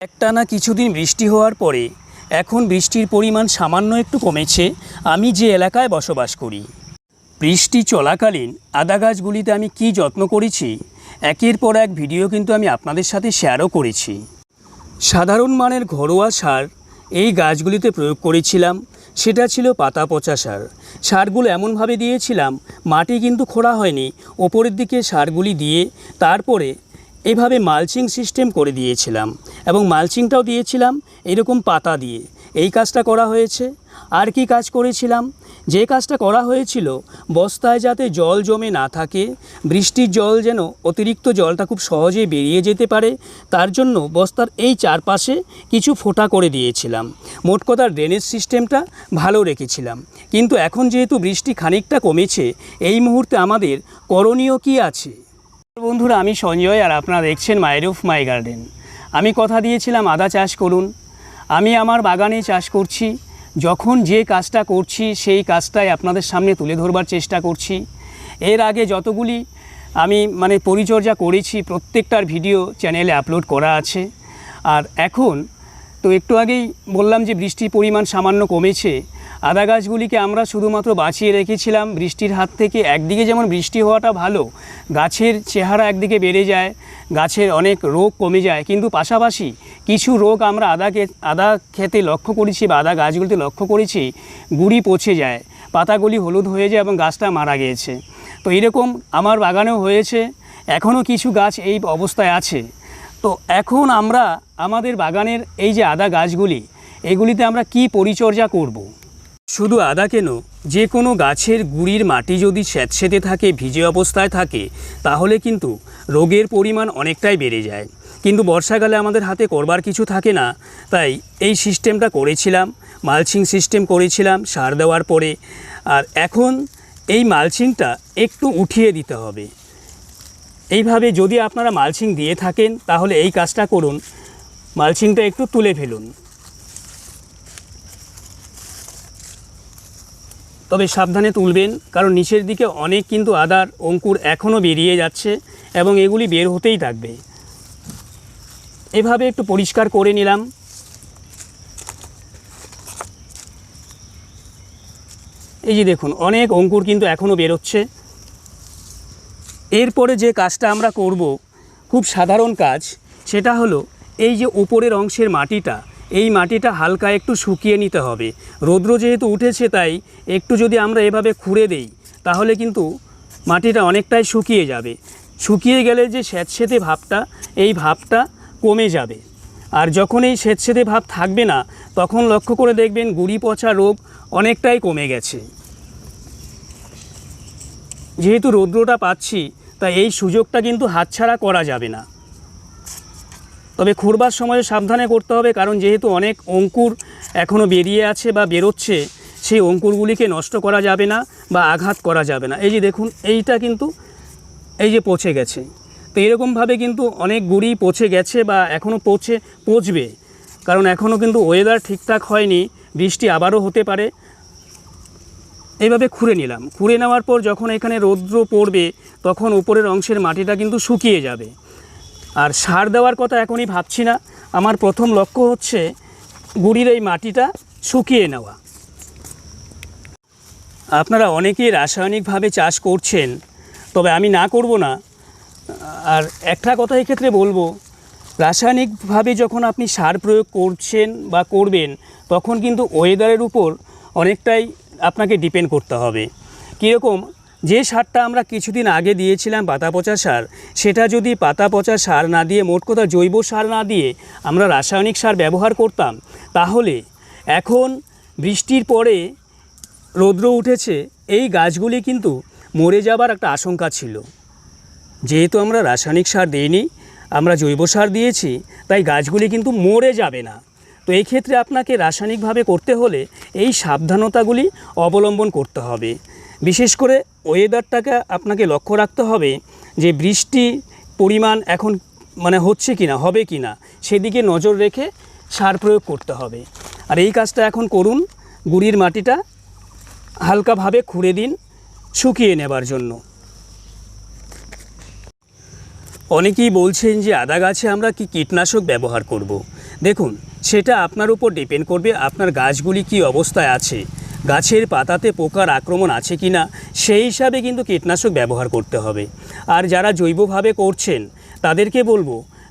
একটানা কিছুদিন বৃষ্টি হওয়ার পরে এখন বৃষ্টির পরিমাণ সামান্য একটু কমেছে, আমি যে এলাকায় বসবাস করি। বৃষ্টি চলাকালীন আদা গাছগুলিতে আমি কি যত্ন করেছি, একের পর এক ভিডিও কিন্তু আমি আপনাদের সাথে শেয়ারও করেছি। সাধারণ মানের ঘরোয়া সার এই গাছগুলিতে প্রয়োগ করেছিলাম, সেটা ছিল পাতা পচা সার। সারগুলো এমনভাবে দিয়েছিলাম, মাটি কিন্তু খোঁড়া হয়নি, ওপরের দিকে সারগুলি দিয়ে তারপরে এভাবে মালচিং সিস্টেম করে দিয়েছিলাম এবং মালচিংটাও দিয়েছিলাম এরকম পাতা দিয়ে। এই কাজটা করা হয়েছে। আর কি কাজ করেছিলাম? যে কাজটা করা হয়েছিল, বস্তায় যাতে জল জমে না থাকে, বৃষ্টির জল যেন অতিরিক্ত জলটা খুব সহজে বেরিয়ে যেতে পারে, তার জন্য বস্তার এই চারপাশে কিছু ফোঁটা করে দিয়েছিলাম। মোট কথা ড্রেনেজ সিস্টেমটা ভালো রেখেছিলাম। কিন্তু এখন যেহেতু বৃষ্টি খানিকটা কমেছে, এই মুহূর্তে আমাদের করণীয় কি আছে? বন্ধুরা, আমি সঞ্জয় আর আপনারা দেখছেন মায়ের অফ মাই গার্ডেন আমি কথা দিয়েছিলাম, আদা চাষ করুন। আমি আমার বাগানে চাষ করছি। যখন যে কাজটা করছি, সেই কাজটাই আপনাদের সামনে তুলে ধরবার চেষ্টা করছি। এর আগে যতগুলি আমি মানে পরিচর্যা করেছি, প্রত্যেকটার ভিডিও চ্যানেলে আপলোড করা আছে। আর এখন তো একটু আগেই বললাম যে বৃষ্টির পরিমাণ সামান্য কমেছে। আদা গাছগুলিকে আমরা শুধুমাত্র বাঁচিয়ে রেখেছিলাম। বৃষ্টির হাত থেকে একদিকে যেমন বৃষ্টি হওয়াটা ভালো, গাছের চেহারা একদিকে বেড়ে যায়, গাছের অনেক রোগ কমে যায়। কিন্তু পাশাপাশি কিছু রোগ আমরা আদাকে আদা খেতে লক্ষ্য করেছি বা আদা গাছগুলিতে লক্ষ্য করেছি, গুড়ি পচে যায়, পাতাগুলি হলুদ হয়ে যায় এবং গাছটা মারা গিয়েছে। তো এরকম আমার বাগানেও হয়েছে এখনও কিছু গাছ এই অবস্থায় আছে। তো এখন আমরা আমাদের বাগানের এই যে আদা গাছগুলি, এগুলিতে আমরা কি পরিচর্যা করব। শুধু আদা কেন? যে কোনো গাছের গুড়ির মাটি যদি স্যাঁতসেঁতে থাকে, ভিজে অবস্থায় থাকে, তাহলে কিন্তু রোগের পরিমাণ অনেকটাই বেড়ে যায়। কিন্তু বর্ষাকালে আমাদের হাতে করবার কিছু থাকে না। তাই এই সিস্টেমটা করেছিলাম, মালচিং সিস্টেম করেছিলাম সার দেওয়ার পরে। আর এখন এই মালচিংটা একটু উঠিয়ে দিতে হবে। এইভাবে যদি আপনারা মালচিং দিয়ে থাকেন, তাহলে এই কাজটা করুন। মালচিংটা একটু তুলে ফেলুন। তবে সাবধানে তুলবেন, কারণ নিচের দিকে অনেক কিন্তু আদার অঙ্কুর এখনও বেরিয়ে যাচ্ছে এবং এগুলি বের হতেই থাকবে। এভাবে একটু পরিষ্কার করে নিলাম। এই যে দেখুন, অনেক অঙ্কুর কিন্তু এখনও বেরোচ্ছে। এরপরে যে কাজটা আমরা করব, খুব সাধারণ কাজ, সেটা হলো এই যে উপরের অংশের মাটিটা এই মাটিটা হালকা একটু শুকিয়ে নিতে হবে। রৌদ্র যেহেতু উঠেছে তাই একটু যদি আমরা এভাবে খুঁড়ে দেই, তাহলে কিন্তু মাটিটা অনেকটাই শুকিয়ে যাবে। শুকিয়ে গেলে যে স্যাঁতসেঁতে ভাবটা, এই ভাবটা কমে যাবে। আর যখন এই স্যাঁতসেঁতে ভাব থাকবে না, তখন লক্ষ্য করে দেখবেন গুড়ি পচা রোগ অনেকটাই কমে গেছে। যেহেতু রৌদ্রটা পাচ্ছি, তাই এই সুযোগটা কিন্তু হাতছাড়া করা যাবে না। তবে খুঁড়বার সময় সাবধানে করতে হবে, কারণ যেহেতু অনেক অঙ্কুর এখনও বেরিয়ে আছে বা বেরোচ্ছে, সেই অঙ্কুরগুলিকে নষ্ট করা যাবে না বা আঘাত করা যাবে না। এই যে দেখুন, এইটা কিন্তু এই যে পচে গেছে। তো এরকমভাবে কিন্তু অনেক গুড়ি পচে গেছে বা এখনও পচে, পচবে। কারণ এখনও কিন্তু ওয়েদার ঠিকঠাক হয়নি, বৃষ্টি আবারও হতে পারে। এইভাবে খুঁড়ে নিলাম। খুঁড়ে নেওয়ার পর যখন এখানে রৌদ্র পড়বে, তখন উপরের অংশের মাটিটা কিন্তু শুকিয়ে যাবে। আর সার দেওয়ার কথা এখনই ভাবছি না। আমার প্রথম লক্ষ্য হচ্ছে গুড়ির এই মাটিটা শুকিয়ে নেওয়া। আপনারা অনেকেই রাসায়নিকভাবে চাষ করছেন, তবে আমি না করব না। আর একটা কথা এক্ষেত্রে বলব, রাসায়নিকভাবে যখন আপনি সার প্রয়োগ করছেন বা করবেন, তখন কিন্তু ওয়েদারের উপর অনেকটাই আপনাকে ডিপেন্ড করতে হবে। কীরকম? যে সারটা আমরা কিছুদিন আগে দিয়েছিলাম পাতা পচা সার, সেটা যদি পাতা পচা সার না দিয়ে, মোট কথা জৈব সার না দিয়ে আমরা রাসায়নিক সার ব্যবহার করতাম, তাহলে এখন বৃষ্টির পরে রৌদ্র উঠেছে, এই গাছগুলি কিন্তু মরে যাবার একটা আশঙ্কা ছিল। যেহেতু আমরা রাসায়নিক সার দিইনি, আমরা জৈব সার দিয়েছি, তাই গাছগুলি কিন্তু মরে যাবে না। তো এই ক্ষেত্রে আপনাকে রাসায়নিকভাবে করতে হলে এই সাবধানতাগুলি অবলম্বন করতে হবে। বিশেষ করে ওয়েদারটাকে আপনাকে লক্ষ্য রাখতে হবে যে বৃষ্টি পরিমাণ এখন মানে হচ্ছে কি না হবে কি না সেদিকে নজর রেখে সার প্রয়োগ করতে হবে। আর এই কাজটা এখন করুন, গুড়ির মাটিটা হালকাভাবে খুঁড়ে দিন, শুকিয়ে নেবার জন্য। অনেকেই বলছেন যে আদা গাছে আমরা কি কীটনাশক ব্যবহার করব। দেখুন, সেটা আপনার উপর ডিপেন্ড করবে আপনার গাছগুলি কি অবস্থায় আছে। গাছের পাতাতে পোকার আক্রমণ আছে কি না সেই হিসাবে কিন্তু কীটনাশক ব্যবহার করতে হবে। আর যারা জৈবভাবে করছেন, তাদেরকে বলব,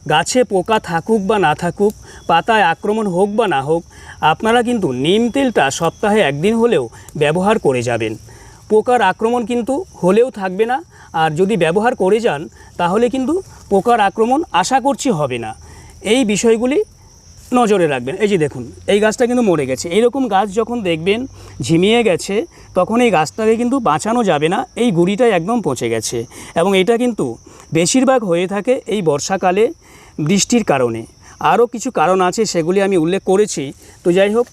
গাছে পোকা থাকুক বা না থাকুক, পাতায় আক্রমণ হোক বা না হোক, আপনারা কিন্তু নিম তেলটা সপ্তাহে একদিন হলেও ব্যবহার করে যাবেন। পোকার আক্রমণ কিন্তু হলেও থাকবে না, আর যদি ব্যবহার করে যান, তাহলে কিন্তু পোকার আক্রমণ আশা করছি হবে না। এই বিষয়গুলি নজরে রাখবেন। এই যে দেখুন, এই গাছটা কিন্তু মরে গেছে। এইরকম গাছ যখন দেখবেন ঝিমিয়ে গেছে, তখন এই গাছটাকে কিন্তু বাঁচানো যাবে না। এই গুড়িটাই একদম পচে গেছে। এবং এটা কিন্তু বেশিরভাগ হয়ে থাকে এই বর্ষাকালে বৃষ্টির কারণে। আরও কিছু কারণ আছে, সেগুলি আমি উল্লেখ করেছি। তো যাই হোক,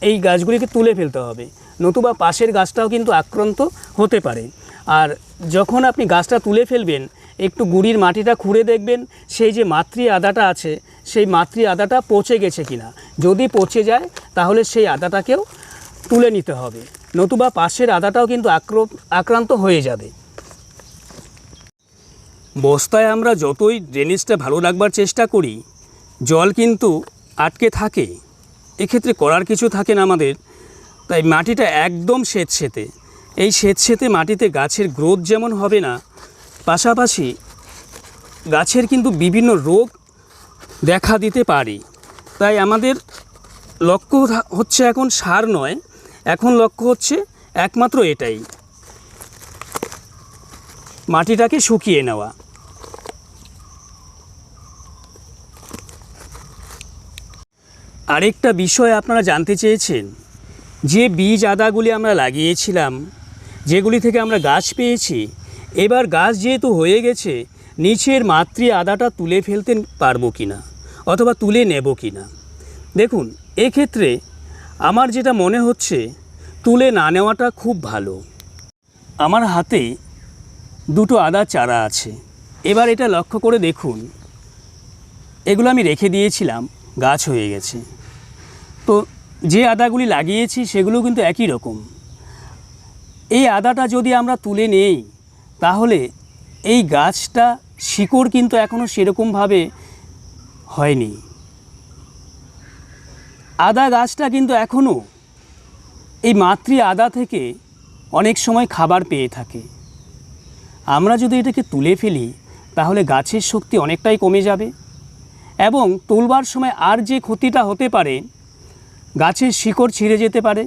এই গাছগুলিকে তুলে ফেলতে হবে। নতুবা পাশের গাছটাও কিন্তু আক্রান্ত হতে পারে। আর যখন আপনি গাছটা তুলে ফেলবেন একটু গুড়ির মাটিটা খুঁড়ে দেখবেন, সেই যে মাতৃ আদাটা আছে, সেই মাতৃ আদাটা পচে গেছে কিনা। যদি পচে যায়, তাহলে সেই আদাটাকেও তুলে নিতে হবে। নতুবা পাশের আদাটাও কিন্তু আক্র আক্রান্ত হয়ে যাবে। বস্তায় আমরা যতই ড্রেনেজটা ভালো রাখবার চেষ্টা করি, জল কিন্তু আটকে থাকে। এক্ষেত্রে করার কিছু থাকে না আমাদের। তাই মাটিটা একদম স্বেতসেতে এই স্বেতসেতে মাটিতে গাছের গ্রোথ যেমন হবে না পাশাপাশি গাছের কিন্তু বিভিন্ন রোগ দেখা দিতে পারে। তাই আমাদের লক্ষ্য হচ্ছে এখন সার নয়, এখন লক্ষ্য হচ্ছে একমাত্র এটাই। মাটিটাকে শুকিয়ে নেওয়া। আরেকটা বিষয় আপনারা জানতে চেয়েছেন, যে বীজ আদাগুলি আমরা লাগিয়েছিলাম, যেগুলি থেকে আমরা গাছ পেয়েছি এবার গাছ যেহেতু হয়ে গেছে, নিচের মাতৃ আদাটা তুলে ফেলতে পারব কি না অথবা তুলে নেব কি না দেখুন, এক্ষেত্রে আমার যেটা মনে হচ্ছে, তুলে না নেওয়াটা খুব ভালো। আমার হাতে দুটো আদা চারা আছে। এবার এটা লক্ষ্য করে দেখুন, এগুলো আমি রেখে দিয়েছিলাম, গাছ হয়ে গেছে। তো যে আদাগুলি লাগিয়েছি, সেগুলো কিন্তু একই রকম। এই আদাটা যদি আমরা তুলে নেই তাহলে এই গাছটা শিকড় কিন্তু এখনও সেরকমভাবে হয়নি। আদা গাছটা কিন্তু এখনও এই মাতৃ আদা থেকে অনেক সময় খাবার পেয়ে থাকে। আমরা যদি এটাকে তুলে ফেলি, তাহলে গাছের শক্তি অনেকটাই কমে যাবে এবং তুলবার সময় আর যে ক্ষতিটা হতে পারে, গাছের শিকড় ছিঁড়ে যেতে পারে।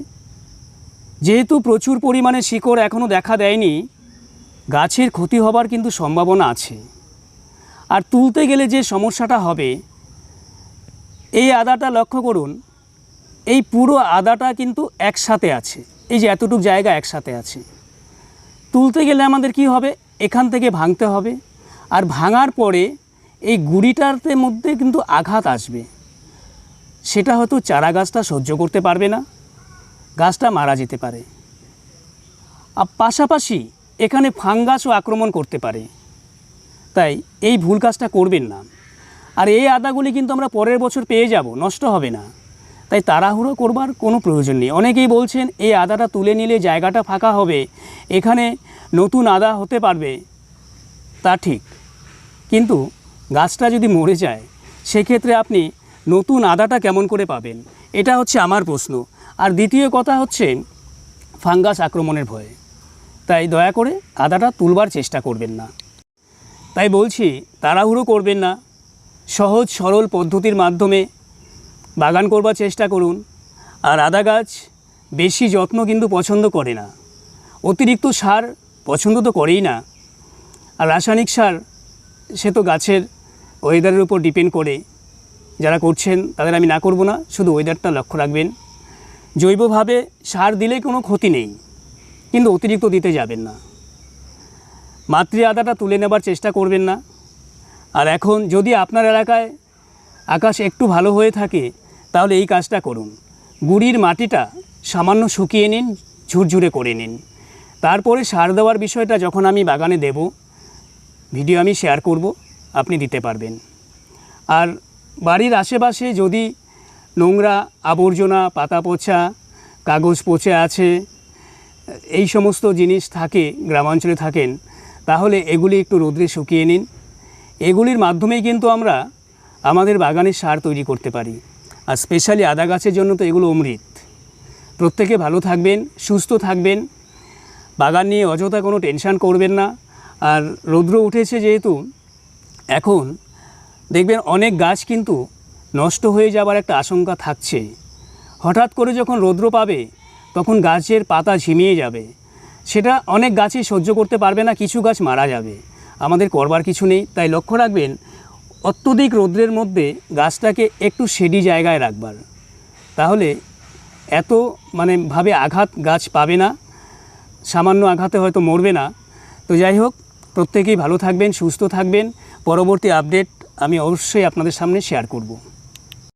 যেহেতু প্রচুর পরিমাণে শিকড় এখনও দেখা দেয়নি গাছের ক্ষতি হবার কিন্তু সম্ভাবনা আছে। আর তুলতে গেলে যে সমস্যাটা হবে, এই আদাটা লক্ষ্য করুন, এই পুরো আদাটা কিন্তু একসাথে আছে। এই যে এতটুকু জায়গা একসাথে আছে। তুলতে গেলে আমাদের কি হবে? এখান থেকে ভাঙতে হবে। আর ভাঙার পরে এই গুড়িটাতে মধ্যে কিন্তু আঘাত আসবে। সেটা হয়তো চারা গাছটা সহ্য করতে পারবে না। গাছটা মারা যেতে পারে। আর পাশাপাশি এখানে ফাঙ্গাসও আক্রমণ করতে পারে। তাই এই ভুল কাজটা করবেন না। আর এই আদাগুলি কিন্তু আমরা পরের বছর পেয়ে যাব, নষ্ট হবে না। তাই তাড়াহুড়ো করবার কোনো প্রয়োজন নেই। অনেকেই বলছেন, এই আদাটা তুলে নিলে জায়গাটা ফাঁকা হবে। এখানে নতুন আদা হতে পারবে। তা ঠিক। কিন্তু গাছটা যদি মরে যায়, সেক্ষেত্রে আপনি নতুন আদাটা কেমন করে পাবেন? এটা হচ্ছে আমার প্রশ্ন। আর দ্বিতীয় কথা হচ্ছে, ফাঙ্গাস আক্রমণের ভয়ে। তাই দয়া করে আদাটা তুলবার চেষ্টা করবেন না। তাই বলছি, তাড়াহুড়ো করবেন না। সহজ সরল পদ্ধতির মাধ্যমে বাগান করবার চেষ্টা করুন। আর আদা গাছ বেশি যত্ন কিন্তু পছন্দ করে না। অতিরিক্ত সার পছন্দ তো করেই না। আর রাসায়নিক সার সে তো গাছের ওয়েদারের উপর ডিপেন্ড করে। যারা করছেন তাদের আমি না করব না, শুধু ওয়েদারটা লক্ষ্য রাখবেন। জৈবভাবে সার দিলে কোনো ক্ষতি নেই। কিন্তু অতিরিক্ত দিতে যাবেন না। মাতৃ আদাটা তুলে নেবার চেষ্টা করবেন না। আর এখন যদি আপনার এলাকায় আকাশ একটু ভালো হয়ে থাকে, তাহলে এই কাজটা করুন। গুড়ির মাটিটা সামান্য শুকিয়ে নিন, ঝুরঝুরে করে নিন। তারপরে সার দেওয়ার বিষয়টা যখন আমি বাগানে দেব, ভিডিও আমি শেয়ার করব, আপনি দিতে পারবেন। আর বাড়ির আশেপাশে যদি নোংরা আবর্জনা, পাতা পচা, কাগজ পচে আছে এই সমস্ত জিনিস থাকে, গ্রামাঞ্চলে থাকেন, তাহলে এগুলি একটু রোদ্রে শুকিয়ে নিন। এগুলির মাধ্যমেই কিন্তু আমরা আমাদের বাগানে সার তৈরি করতে পারি। আর স্পেশালি আদা গাছের জন্য তো এগুলো অমৃত। প্রত্যেকে ভালো থাকবেন, সুস্থ থাকবেন। বাগান নিয়ে অযথা কোনো টেনশান করবেন না। আর রৌদ্র উঠেছে যেহেতু, এখন দেখবেন অনেক গাছ কিন্তু নষ্ট হয়ে যাবার একটা আশঙ্কা থাকছে। হঠাৎ করে যখন রৌদ্র পাবে তখন গাছের পাতা ঝিমিয়ে যাবে। সেটা অনেক গাছই সহ্য করতে পারবে না, কিছু গাছ মারা যাবে। আমাদের করবার কিছু নেই, তাই লক্ষ্য রাখবেন, অত্যধিক রৌদ্রের মধ্যে গাছটাকে একটু শেডি জায়গায় রাখবার। তাহলে এত মানে ভাবে আঘাত গাছ পাবে না, সামান্য আঘাতে হয়তো মরবে না। তো যাই হোক, প্রত্যেকেই ভালো থাকবেন, সুস্থ থাকবেন। পরবর্তী আপডেট আমি অবশ্যই আপনাদের সামনে শেয়ার করব।